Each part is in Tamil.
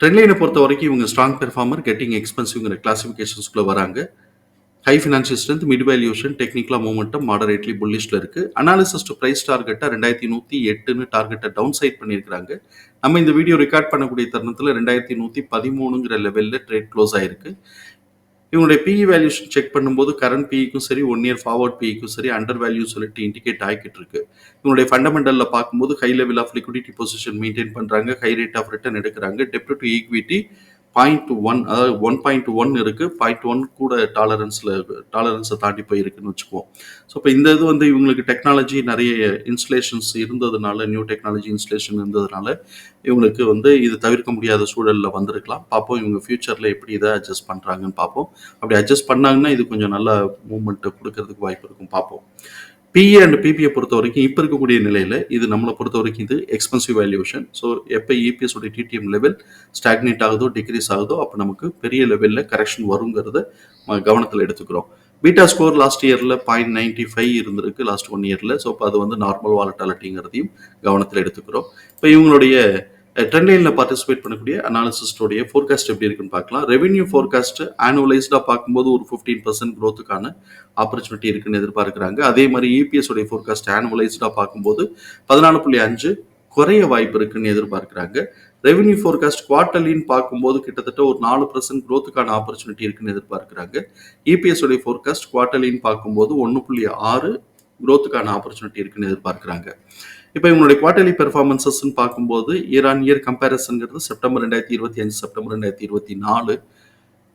ட்ரெண்ட்லைனை பொறுத்த வரைக்கும் இவங்க ஸ்ட்ராங் பெர்ஃபார்மர் கெட்டிங் எக்ஸ்பென்சிவ்ங்கிற கிளாசிஃபிகேஷன்ஸ்குள்ளே வராங்க. High financial strength mid valuation டெக்னிக்கலாக மூமெண்டம் மாடரேட்லி புல்லிஷில் இருக்குது அனாலிசிஸ் டு ப்ரைஸ் டார்கெட்டை ரெண்டாயிரத்தி நூற்றி எட்டுன்னு டார்கெட்டை டவுன் சைட் பண்ணியிருக்கிறாங்க. நம்ம இந்த வீடியோ ரெக்கார்ட் பண்ணக்கூடிய தருணத்தில் ரெண்டாயிரத்தி நூற்றி பதிமூணுங்கிற லெவலில் ட்ரேட் க்ளோஸ் ஆயிருக்கு. இவங்களுடைய பிஇ வேல்யூஷன் செக் பண்ணும்போது கரண்ட் பிஇக்கும் சரி ஒன் இயர் ஃபார்வர்ட் பிஇக்கும் சரி அண்டர் வேல்யூ சொல்லிட்டு இண்டிகேட் ஆகிட்டு இருக்கு. இவங்களுடைய ஃபண்டமெண்டலில் பார்க்கும்போது high level of liquidity position maintain பண்ணுறாங்க ஹை ரேட் ஆஃப் ரிட்டர்ன் எடுக்கிறாங்க டெப்ட் டு ஈக்விட்டி பாயிண்ட் ஒன் அதாவது ஒன் பாயிண்ட் ஒன் இருக்குது பாயிண்ட் ஒன் கூட டாலரன்ஸில் டாலரன்ஸை தாண்டி போயிருக்குன்னு வச்சுக்குவோம். ஸோ இப்போ இந்த இது வந்து இவங்களுக்கு டெக்னாலஜி நிறைய இன்ஸ்டலேஷன்ஸ் இருந்ததுனால நியூ டெக்னாலஜி இன்ஸ்டலேஷன் இருந்ததுனால இவங்களுக்கு வந்து இது தவிர்க்க முடியாத சூழலில் வந்திருக்கலாம். பார்ப்போம் இவங்க ஃபியூச்சரில் எப்படி இதை அட்ஜஸ்ட் பண்ணுறாங்கன்னு பார்ப்போம். அப்படி அட்ஜஸ்ட் பண்ணாங்கன்னா இது கொஞ்சம் நல்ல மூவ்மெண்ட்டை கொடுக்கறதுக்கு வாய்ப்பு இருக்கும். பார்ப்போம். பிஏ அண்ட் பிபியை பொறுத்த வரைக்கும் இப்போ இருக்கக்கூடிய நிலையில் இது நம்மளை பொறுத்த வரைக்கும் இது எக்ஸ்பென்சிவ் வேல்யூஷன் ஸோ எப்போ இபிஎஸ் உடைய டிடிஎம் லெவல் ஸ்டாக்னேட் ஆகுதோ டிக்ரீஸ் ஆகுதோ அப்போ நமக்கு பெரிய லெவலில் கரெக்ஷன் வருங்கிறத கவனத்தில் எடுத்துக்கிறோம். பீட்டா ஸ்கோர் லாஸ்ட் இயரில் பாயிண்ட் நைன்டி ஃபைவ் இருந்திருக்கு லாஸ்ட் ஒன் இயரில் ஸோ இப்போ அது வந்து நார்மல் வாலட்டாலிட்டிங்கிறதையும் கவனத்தில் எடுத்துக்கிறோம். இப்போ இவங்களுடைய ட்ரெண்ட் லைனில் பார்ட்டிசிபேட் பண்ணக்கூடிய அனாலிசிஸ்டோடைய ஃபோர்காஸ்ட் எப்படி இருக்குன்னு பார்க்கலாம். ரெவென்யூ ஃபோர்காஸ்ட் ஆனுவலைஸ்டாக பார்க்கும்போது ஒரு ஃபிஃப்டீன் பர்சன்ட் க்ரோத்துக்கான ஆப்பர்ச்சுனிட்டி இருக்குன்னு எதிர்பார்க்குறாங்க. அதே மாதிரி இபிஎஸ் உடைய ஃபோர்காஸ்ட் ஆனுவலைஸ்டாக பார்க்கும்போது பதினாலு புள்ளி அஞ்சு குறைய வாய்ப்பு இருக்குன்னு எதிர்பார்க்குறாங்க. ரெவென்யூ ஃபோர்காஸ்ட் குவார்டர்லின்னு பார்க்கும்போது கிட்டத்தட்ட ஒரு நாலு பர்சன்ட் க்ரோத்துக்கான ஆப்பர்ச்சுனிட்டி இருக்குன்னு எதிர்பார்க்குறாங்க. இபிஎஸ் உடைய ஃபோர்காஸ்ட் குவார்டர்லின்னு பார்க்கும்போது ஒன்று புள்ளி ஆறு க்ரோத்துக்கான ஆப்பர்ச்சுனிட்டி இருக்குன்னு எதிர்பார்க்குறாங்க. இப்போ இவங்களுடைய குவார்டர்லி பெர்ஃபார்மன்சஸ்ன்னு பார்க்கும்போது இயர் ஆன் இயர் கம்பேரிசன்கிறது செப்டம்பர் ரெண்டாயிரத்தி இருபத்தி அஞ்சு செப்டம்பர் ரெண்டாயிரத்தி இருபத்தி நாலு.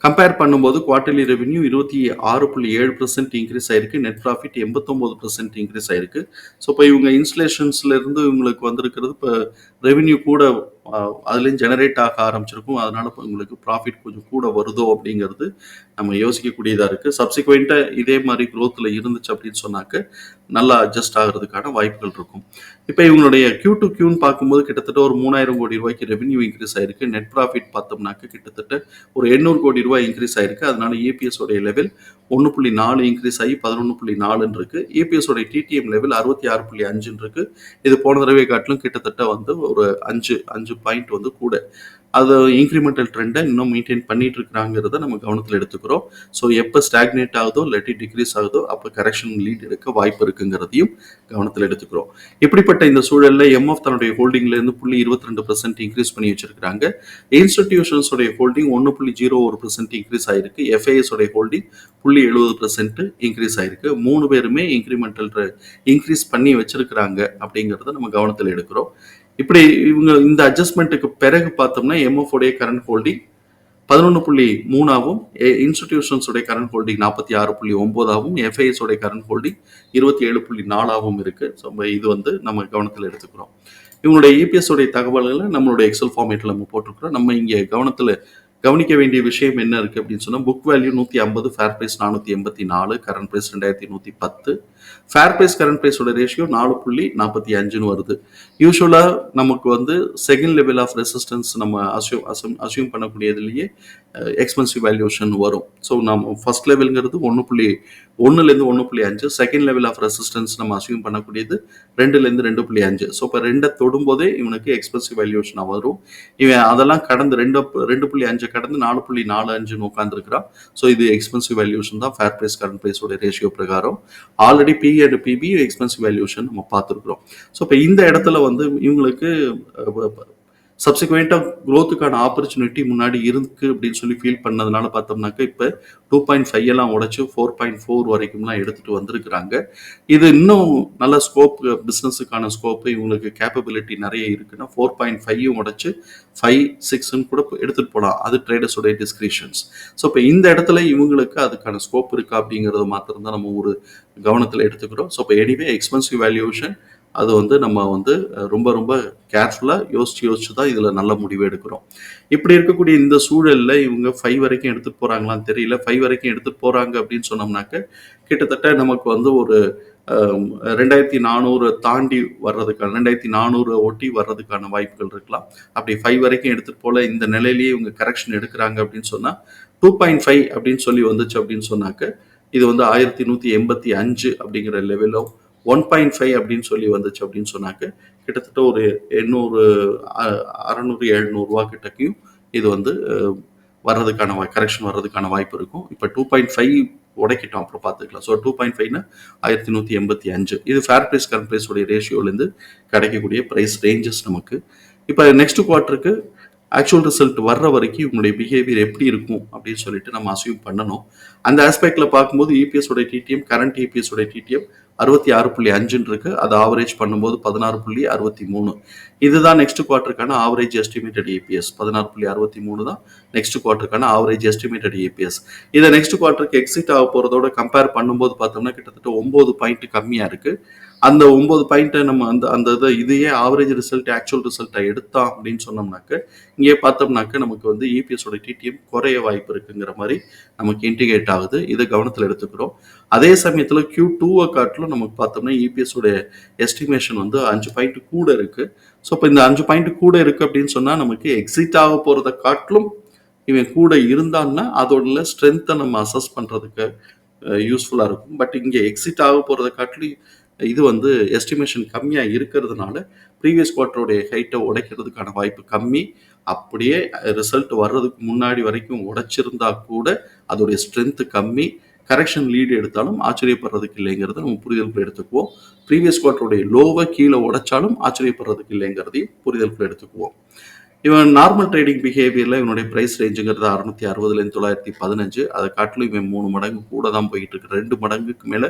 கம்பேர் பண்ணும்போது குவார்டர்லி ரெவென்யூ இருபத்தி ஆறு புள்ளி ஏழு பர்சன்ட் இன்க்ரீஸ் ஆயிருக்கு நெட் ப்ராஃபிட் எண்பத்தொம்போது பர்சன்ட் இன்க்ரீஸ் ஆயிருக்கு. ஸோ இப்போ இவங்க இன்ஸ்டலேஷன்ஸ்ல இருந்து இவங்களுக்கு வந்திருக்கிறது இப்போ ரெவென்யூ கூட அதுலேயும் ஜெனரேட் ஆக ஆரம்பிச்சிருக்கும். அதனால இப்போ உங்களுக்கு ப்ராஃபிட் கொஞ்சம் கூட வருதோ அப்படிங்கிறது நம்ம யோசிக்கக்கூடியதாக இருக்குது சப்சிக்வெண்ட்டாக இதே மாதிரி க்ரோத்தில் இருந்துச்சு அப்படின்னு சொன்னாக்க நல்லா அட்ஜஸ்ட் ஆகிறதுக்கான வாய்ப்புகள் இருக்கும். இப்போ இவங்களுடைய கியூ டு கியூன்னு பார்க்கும்போது கிட்டத்தட்ட ஒரு மூணாயிரம் கோடி ரூபாய்க்கு ரெவன்யூ இன்க்ரீஸ் ஆயிருக்கு. நெட் ப்ராஃபிட் பார்த்தோம்னாக்க கிட்டத்தட்ட ஒரு எண்ணூறு கோடி ரூபாய் இன்க்ரீஸ் ஆயிருக்கு. அதனால ஏபிஎஸ் உடைய லெவல் ஒன்று புள்ளி நாலு இன்க்ரீஸ் ஆகி பதினொன்று புள்ளி நாலுன்னு இருக்கு. ஏபிஎஸ் உடைய டிடிஎம் லெவல் அறுபத்தி ஆறு புள்ளி அஞ்சுன்னு இருக்கு. இது போன தடவை காட்டிலும் கிட்டத்தட்ட வந்து ஒரு அஞ்சு அஞ்சு பாயிண்ட் வந்து கூட. அது இன்க்ரிமெண்டல் ட்ரெண்டை இன்னும் மெயின்டைன் பண்ணிட்டு இருக்கிறாங்கிறத நம்ம கவனத்தில் எடுத்துக்கிறோம். ஸோ எப்போ ஸ்டாக்னேட் ஆகுதோ இல்லாட்டி டிக்ரீஸ் ஆகுதோ அப்போ கரெக்ஷன் லீட் எடுக்க வாய்ப்பு இருக்குங்கிறதையும் கவனத்தில் எடுத்துக்கிறோம். இப்படிப்பட்ட இந்த சூழலில் எம்எஃப் தன்னுடைய ஹோல்டிங்லேருந்து புள்ளி இருபத்தி ரெண்டு பர்சன்ட் இன்க்ரீஸ் பண்ணி வச்சிருக்காங்க இன்ஸ்டிடியூஷன்ஸோடைய ஹோல்டிங் ஒன்று புள்ளி ஜீரோ ஒரு பர்சன்ட் இன்க்ரீஸ் ஆயிருக்கு. எஃப்ஐஎஸோடைய ஹோல்டிங் புள்ளி எழுபது பர்சன்ட் இன்க்ரீஸ் ஆயிருக்கு. மூணு பேருமே இன்க்ரிமெண்டல் இன்க்ரீஸ் பண்ணி வச்சிருக்கிறாங்க அப்படிங்கிறத நம்ம கவனத்தில் எடுக்கிறோம். இப்படி இவங்க இந்த அட்ஜஸ்ட்மெண்ட்டுக்கு பிறகு பார்த்தோம்னா எம்எஃப் உடைய கரண்ட் ஹோல்டிங் பதினொன்று புள்ளி மூணாவும் இன்ஸ்டிடியூஷன்ஸுடைய கரண்ட் ஹோல்டிங் நாற்பத்தி ஆறு புள்ளி ஒம்போதாகவும் எஃப்ஐஎஸ் உடைய கரண்ட் ஹோல்டிங் இருபத்தி ஏழு புள்ளி நாலாகவும் இருக்குது ஸோ இது வந்து நம்ம கவனத்தில் எடுத்துக்கிறோம். இவங்களுடைய இபிஎஸ் உடைய தகவல்களை நம்மளுடைய எக்ஸல் ஃபார்மேட்டில் நம்ம போட்டிருக்கிறோம். நம்ம இங்கே கவனத்தில் கவனிக்க வேண்டிய விஷயம் என்ன இருக்கு அப்படின்னு சொன்னால் புக் வேல்யூ நூற்றி ஐம்பது ஃபேர் ப்ரைஸ் நானூற்றி எண்பத்தி நாலு கரண்ட் ப்ரைஸ் ரெண்டாயிரத்தி நூற்றி பத்து. ஃபேர் ப்ரைஸ் கரண்ட் ப்ரைஸோட ரேஷியோ நாலு புள்ளி நாற்பத்தி அஞ்சுன்னு வருது. யூஸ்வலாக நமக்கு வந்து செகண்ட் லெவல் ஆஃப் ரெசிஸ்டன்ஸ் நம்ம அசியூம் அசம் அசியூம் பண்ணக்கூடியதுலேயே எக்ஸ்பென்சிவ் வேல்யூஷன் வரும். ஸோ நம்ம ஃபர்ஸ்ட் லெவலுங்கிறது ஒன்று புள்ளி ஒன்றுலேருந்து ஒன்று புள்ளி அஞ்சு செகண்ட் லெவல் ஆஃப் ரெசிஸ்டன்ஸ் நம்ம அசியூம் பண்ணக்கூடியது ரெண்டுலேருந்து ரெண்டு புள்ளி அஞ்சு. ஸோ இப்போ ரெண்டை தொடும்போதே இவனுக்கு எக்ஸ்பென்சிவ் வேல்யூஷனாக வரும். இவன் அதெல்லாம் கடந்து ரெண்டு ரெண்டு புள்ளி அஞ்சு கடந்து நாலு புள்ளி நாலு அஞ்சுன்னு உட்காந்துருக்கிறான் ஸோ இது எக்ஸ்பென்சிவ் வேல்யூஷன் தான் ஃபேர் ப்ரைஸ் கரண்ட் ப்ரைஸோட ரேஷியோ பிரகாரம். Already B and BB expensive valuation நம்ம பார்த்துருக்குறோம். ஸோ இப்போ இந்த இடத்துல வந்து இவங்களுக்கு சப்சிக்வெண்ட்டாக க்ரோத்துக்கான ஆப்பர்ச்சுனிட்டி முன்னாடி இருக்கு அப்படின்னு சொல்லி ஃபீல் பண்ணதுனால பார்த்தோம்னாக்க இப்போ டூ பாயிண்ட் ஃபைவ் எல்லாம் உடச்சி ஃபோர் பாயிண்ட் ஃபோர் வரைக்கும்லாம் எடுத்துகிட்டு வந்திருக்கிறாங்க. இது இன்னும் நல்ல ஸ்கோப் பிஸ்னஸுக்கான ஸ்கோப்பு இவங்களுக்கு கேப்பபிலிட்டி நிறைய இருக்குன்னா ஃபோர் பாயிண்ட் ஃபைவும் உடச்சி ஃபைவ் சிக்ஸ்ன்னு கூட எடுத்துகிட்டு போகலாம் அது ட்ரேடர்ஸோடைய டிஸ்கிரிப்ஷன்ஸ் ஸோ இப்போ இந்த இடத்துல இவங்களுக்கு அதுக்கான ஸ்கோப் இருக்கா அப்படிங்கிறது மாத்திரம் தான் நம்ம ஒரு கவனத்தில் எடுத்துக்கிறோம். ஸோ இப்போ எனிவே எக்ஸ்பென்சிவ் வேல்யூஷன் அது வந்து நம்ம வந்து ரொம்ப ரொம்ப கேர்ஃபுல்லாக யோசிச்சு யோசிச்சு தான் இதில் நல்ல முடிவு எடுக்கிறோம். இப்படி இருக்கக்கூடிய இந்த சூழலில் இவங்க ஃபைவ் வரைக்கும் எடுத்துகிட்டு போகிறாங்களான்னு தெரியல. ஃபைவ் வரைக்கும் எடுத்துகிட்டு போகிறாங்க அப்படின்னு சொன்னோம்னாக்க கிட்டத்தட்ட நமக்கு வந்து ஒரு அஹ், ரெண்டாயிரத்தி நானூறு தாண்டி வர்றதுக்கான ரெண்டாயிரத்தி நானூறு ஒட்டி வர்றதுக்கான வாய்ப்புகள் இருக்கலாம். அப்படி ஃபைவ் வரைக்கும் எடுத்துகிட்டு போல இந்த நிலையிலேயே இவங்க கரெக்ஷன் எடுக்கிறாங்க அப்படின்னு சொன்னால் டூ பாயிண்ட் ஃபைவ் அப்படின்னு சொல்லி வந்துச்சு அப்படின்னு சொன்னாக்க இது வந்து ஆயிரத்தி நூற்றி எண்பத்தி அஞ்சு அப்படிங்கிற லெவலும் ஒன் பாயிண்ட் ஃபைவ் அப்படின்னு சொல்லி வந்துச்சு அப்படின்னு சொன்னாக்க கிட்டத்தட்ட ஒரு எண்ணூறு அறநூறு எழுநூறுவா கிட்டக்கையும் இது வந்து வர்றதுக்கான வாய் கரெக்ஷன் வர்றதுக்கான வாய்ப்பு இருக்கும். இப்போ டூ பாயிண்ட் ஃபைவ் உடைக்கிட்டோம் அப்புறம் பார்த்துக்கலாம். ஸோ டூ பாயிண்ட் ஃபைவ்னா ஆயிரத்தி நூற்றி எண்பத்தி அஞ்சு. இது ஃபேர் ப்ரைஸ் கரண்ட் ப்ரைஸோடைய ரேஷியோலேருந்து கிடைக்கக்கூடிய ப்ரைஸ் ரேஞ்சஸ் நமக்கு. இப்போ நெக்ஸ்ட் குவார்ட்டருக்கு ஆக்சுவல் ரிசல்ட் வர்ற வரைக்கும் இவங்களுடைய பிஹேவியர் எப்படி இருக்கும் அப்படின்னு சொல்லிட்டு நம்ம அசியூம் பண்ணணும். அந்த ஆஸ்பெக்டில் பார்க்கும்போது EPS உடைய டிடிஎம் கரண்ட் இபிஎஸ் உடைய டிடிஎம் அறுபத்தி ஆறு புள்ளி அஞ்சுன்னு இருக்கு. அதை ஆவரேஜ் பண்ணும்போது பதினாறு புள்ளி அறுபத்தி மூணு. இதுதான் நெக்ஸ்ட் குவார்ட்டருக்கான ஆவரேஜ் எஸ்டிமேட்டட் இபிஎஸ் பதினாறு புள்ளி அறுபத்தி மூணு தான் நெக்ஸ்ட் குவார்ட்டருக்கான ஆவரேஜ் எஸ்டிமேட்டட் இபிஎஸ் இதை நெக்ஸ்ட் குவார்ட்டருக்கு எக்ஸிட் ஆக போறதோட கம்பேர் பண்ணும்போது பார்த்தோம்னா கிட்டத்தட்ட ஒன்பது பாயிண்ட் கம்மியா இருக்கு. அந்த ஒன்பது பாயிண்ட்டை நம்ம அந்த அந்த இதை இதையே ஆவரேஜ் ரிசல்ட் ஆக்சுவல் ரிசல்ட்டை எடுத்தோம் அப்படின்னு சொன்னோம்னாக்க இங்கே பார்த்தோம்னாக்க நமக்கு வந்து இபிஎஸோட டிடிஎம் குறைய வாய்ப்பு இருக்குங்கிற மாதிரி நமக்கு இன்டிகேட் ஆகுது. இதை கவனத்தில் எடுத்துக்கிறோம். அதே சமயத்தில் கியூ டூவை காட்டிலும் நமக்கு பார்த்தோம்னா EPS எஸ்டிமேஷன் வந்து அஞ்சு பாயிண்ட் கூட இருக்குது ஸோ இப்போ இந்த அஞ்சு பாயிண்ட் கூட இருக்குது அப்படின்னு சொன்னால் நமக்கு எக்ஸிட் ஆக போகிறத காட்டிலும் இவன் கூட இருந்தான்னா அதோட ஸ்ட்ரென்த்தை நம்ம அசஸ் பண்ணுறதுக்கு யூஸ்ஃபுல்லாக இருக்கும். பட் இங்கே எக்ஸிட் ஆக போகிறத காட்டிலும் இது வந்து எஸ்டிமேஷன் கம்மியாக இருக்கிறதுனால ப்ரீவியஸ் குவார்ட்டருடைய ஹைட்டை உடைக்கிறதுக்கான வாய்ப்பு கம்மி. அப்படியே ரிசல்ட் வர்றதுக்கு முன்னாடி வரைக்கும் உடைச்சிருந்தா கூட அதோடைய ஸ்ட்ரென்த்து கம்மி. கரெக்ஷன் லீடு எடுத்தாலும் ஆச்சரியப்படுறதுக்கு இல்லைங்கிறத நம்ம புரிதலுக்குள்ள எடுத்துக்குவோம். ப்ரீவியஸ் குவார்ட்டருடைய லோவை கீழே உடைச்சாலும் ஆச்சரியப்படுறதுக்கு இல்லைங்கிறதையும் புரிதலுக்குள்ள எடுத்துக்குவோம். இவன் நார்மல் ட்ரேடிங் பிஹேவியரில் இவனுடைய ப்ரைஸ் ரேஞ்சுங்கிறது அறுநூத்தி அறுபதுலேருந்து தொள்ளாயிரத்தி பதினஞ்சு. அதை காட்டிலும் இவன் மூணு மடங்கு கூட தான் போயிட்டு இருக்கு ரெண்டு மடங்குக்கு மேலே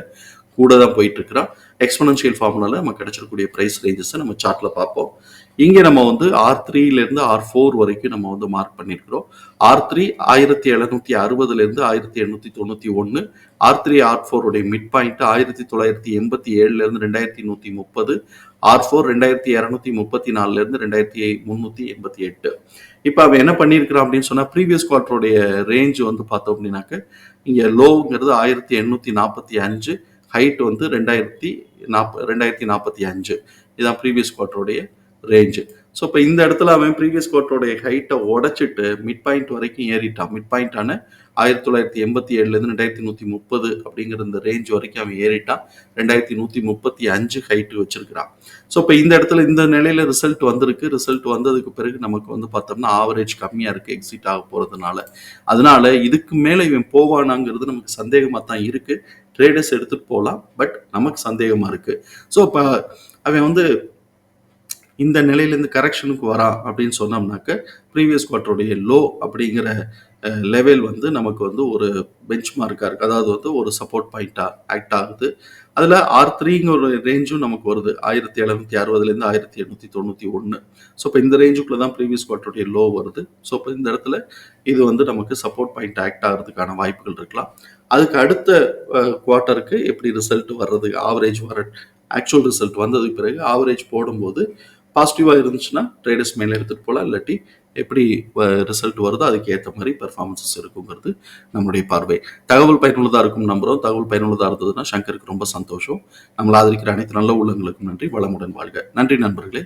கூட தான் போயிட்டு இருக்கிறான் எக்ஸ்பனன்ஷியல் ஃபார்முலாவில் நம்ம கிடைச்சிருக்கக்கூடிய ப்ரைஸ் ரேஞ்சஸை நம்ம சார்ட்ல பார்ப்போம். இங்கே நம்ம வந்து ஆர் த்ரீலேருந்து ஆர் ஃபோர் வரைக்கும் நம்ம வந்து மார்க் பண்ணியிருக்கிறோம் ஆர் த்ரீ ஆயிரத்தி எழுநூத்தி அறுபதுலேருந்து ஆயிரத்தி எண்ணூற்றி தொண்ணூற்றி ஒன்று ஆர் த்ரீ ஆர் ஃபோருடைய மிட் பாயிண்ட் ஆயிரத்தி தொள்ளாயிரத்தி எண்பத்தி ஏழுலேருந்து ரெண்டாயிரத்தி நூற்றி முப்பது. ஆர் ஃபோர் ரெண்டாயிரத்தி இரநூத்தி முப்பத்தி நாலுலேருந்து ரெண்டாயிரத்தி முந்நூற்றி எண்பத்தி எட்டு. இப்போ அவன் என்ன பண்ணியிருக்கிறான் அப்படின்னு சொன்னால் ப்ரீவியஸ் குவார்ட்டருடைய ரேஞ்ச் வந்து பார்த்தோம் அப்படின்னாக்க இங்கே லோங்கிறது ஆயிரத்தி எண்ணூற்றி நாற்பத்தி அஞ்சு ஹைட் வந்து ரெண்டாயிரத்தி நாற்ப ரெண்டாயிரத்தி நாற்பத்தி அஞ்சு. இதுதான் ப்ரீவியஸ் குவார்ட்டருடைய ரேஞ்சு ஸோ இப்போ இந்த இடத்துல அவன் ப்ரீவியஸ் கோர்ட்டோடைய ஹைட்டை உடச்சிட்டு மிட் பாயிண்ட் வரைக்கும் ஏறிட்டான். மிட் பாயிண்டான ஆயிரத்தி தொள்ளாயிரத்தி எண்பத்தி ஏழுலேருந்து ரெண்டாயிரத்தி நூற்றி முப்பது அப்படிங்கிற இந்த ரேஞ்ச் வரைக்கும் அவன் ஏறிட்டான். ரெண்டாயிரத்தி நூற்றி முப்பத்தி அஞ்சு ஹைட்டு வச்சிருக்கிறான். ஸோ இப்போ இந்த இடத்துல இந்த நிலையில ரிசல்ட் வந்திருக்கு. ரிசல்ட் வந்ததுக்கு பிறகு நமக்கு வந்து பார்த்தோம்னா ஆவரேஜ் கம்மியாக இருக்குது எக்ஸிட் ஆக போகிறதுனால அதனால இதுக்கு மேலே இவன் போவானாங்கிறது நமக்கு சந்தேகமாக தான் இருக்குது ட்ரேடர்ஸ் எடுத்துகிட்டு போகலாம் பட் நமக்கு சந்தேகமாக இருக்குது ஸோ இப்போ அவன் வந்து இந்த நிலையிலேருந்து கரெக்ஷனுக்கு வரான் அப்படின்னு சொன்னோம்னாக்க ப்ரீவியஸ் குவார்ட்டருடைய லோ அப்படிங்கிற லெவல் வந்து நமக்கு வந்து ஒரு பெஞ்ச் மார்க்காக இருக்குது அதாவது வந்து ஒரு சப்போர்ட் பாயிண்ட்டாக ஆக்ட் ஆகுது. அதில் ஆர் த்ரீங்கிற ஒரு ரேஞ்சும் நமக்கு வருது. ஆயிரத்தி எழுநூத்தி அறுபதுலேருந்து ஆயிரத்தி எண்ணூற்றி தொண்ணூற்றி ஒன்று ஸோ இப்போ இந்த ரேஞ்சுக்குள்ளே தான் ப்ரீவியஸ் குவார்ட்டருடைய லோ வருது. ஸோ இப்போ இந்த இடத்துல இது வந்து நமக்கு சப்போர்ட் பாயிண்ட் ஆக்ட் ஆகிறதுக்கான வாய்ப்புகள் இருக்கலாம். அதுக்கு அடுத்த குவார்ட்டருக்கு எப்படி ரிசல்ட் வர்றது ஆவரேஜ் வர ஆக்சுவல் ரிசல்ட் வந்ததுக்கு பிறகு ஆவரேஜ் போடும்போது பாசிட்டிவாக இருந்துச்சுன்னா ட்ரேடர்ஸ் மேலே எடுத்துகிட்டு போகலாம் இல்லாட்டி எப்படி ரிசல்ட் வருதோ அதுக்கு ஏற்ற மாதிரி பெர்ஃபார்மன்ஸஸ் இருக்குங்கிறது நம்மளுடைய பார்வை. தகவல் பயனுள்ளதாக இருக்கும் நம்புகிறோம் தகவல் பயனுள்ளதாக இருந்ததுன்னா சங்கருக்கு ரொம்ப சந்தோஷம். நம்மளை ஆதரிக்கிற அனைத்து நல்ல உள்ளங்களுக்கும் நன்றி. வளமுடன் வாழ்க. நன்றி நண்பர்களே.